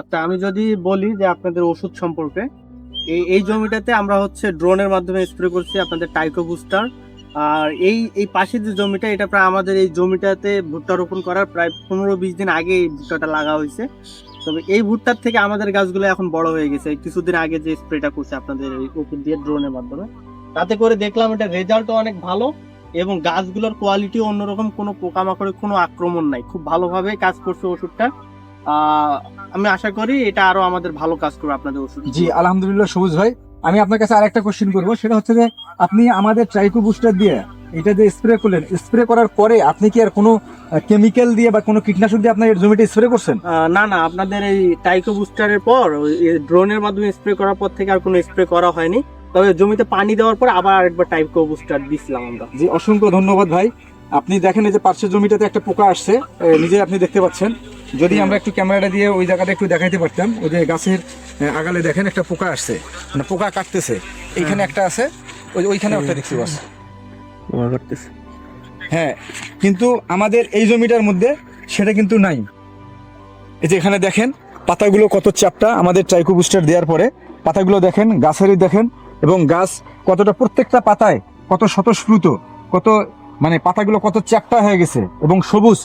আচ্ছা আমি যদি বলি যে আপনাদের ওষুধ সম্পর্কে, এই এই জমিটাতে আমরা হচ্ছে ড্রোনের মাধ্যমে স্প্রে করছি আপনাদের টাইকো বুস্টার আর এই এই পাশের যে জমিটা, এটা প্রায় আমাদের এই জমিটাতে ভুট্টা রোপণ করার প্রায় পনেরো বিশ দিন আগে এই ভুট্টাটা লাগা হয়েছে। তবে এই ভুট্টার থেকে আমাদের গাছগুলো এখন বড় হয়ে গেছে। কিছুদিন আগে যে স্প্রেটা করছে আপনাদের এই ওষুধ দিয়ে ড্রোনের মাধ্যমে। তাতে করে দেখলাম এটা রেজাল্টও অনেক ভালো এবং গাছগুলোর কোয়ালিটি অন্যরকম। কোনো পোকামাকড়ের কোনো আক্রমণ নাই। খুব ভালোভাবে কাজ করছে ওষুধটা। আমি আশা করি এটা আরও আমাদের ভালো কাজ করবে আপনাদের ওষুধ জি আলহামদুলিল্লাহ সবুজ ভাই। আমি আপনার কাছে আরেকটা কোশ্চেন করব। সেটা হচ্ছে যে আপনি আমাদের ট্রাইকো বুস্টার দিয়ে এটা যে স্প্রে করলেন স্প্রে করার পরে আপনি কি আর কোনো কেমিক্যাল দিয়ে বা কোনো কীটনাশক দিয়ে আপনার জমিতে স্প্রে করছেন? না না আপনাদের এই টাইকো বুস্টারের পর ড্রোনের মাধ্যমে স্প্রে করার পর থেকে আর কোনো স্প্রে করা হয়নি। তবে জমিতে পানি দেওয়ার পর আবার আরেকবার টাইকো বুস্টার দিছিলাম আমরা। জি অসংখ্য ধন্যবাদ ভাই। আপনি দেখেন এই যে পার্শ্বের জমিটাতে একটা পোকা আসছে নিজে আপনি দেখতে পাচ্ছেন। যদি আমরা একটু ক্যামেরাটা দিয়ে ওই জায়গাটা একটু দেখাইতে পারতাম ওই যে গাছের আগালে দেখেন একটা পোকা আসছে মানে পোকা কাটতেছে এইখানে একটা আছে ওই ওইখানে একটা দেখতে পাচ্ছি। হ্যাঁ কিন্তু আমাদের এই জমিটার মধ্যে সেটা কিন্তু নাই। এই যে এখানে দেখেন পাতাগুলো কত চাপটা আমাদের ট্রাইকো বুস্টার দেওয়ার পরে পাতাগুলো দেখেন গাছেরই দেখেন এবং গাছ কতটা প্রত্যেকটা পাতায় কত স্বতঃস্ফূর্ত কত মানে পাতাগুলো কত চ্যাপ্টা হয়ে গেছে এবং সবুজ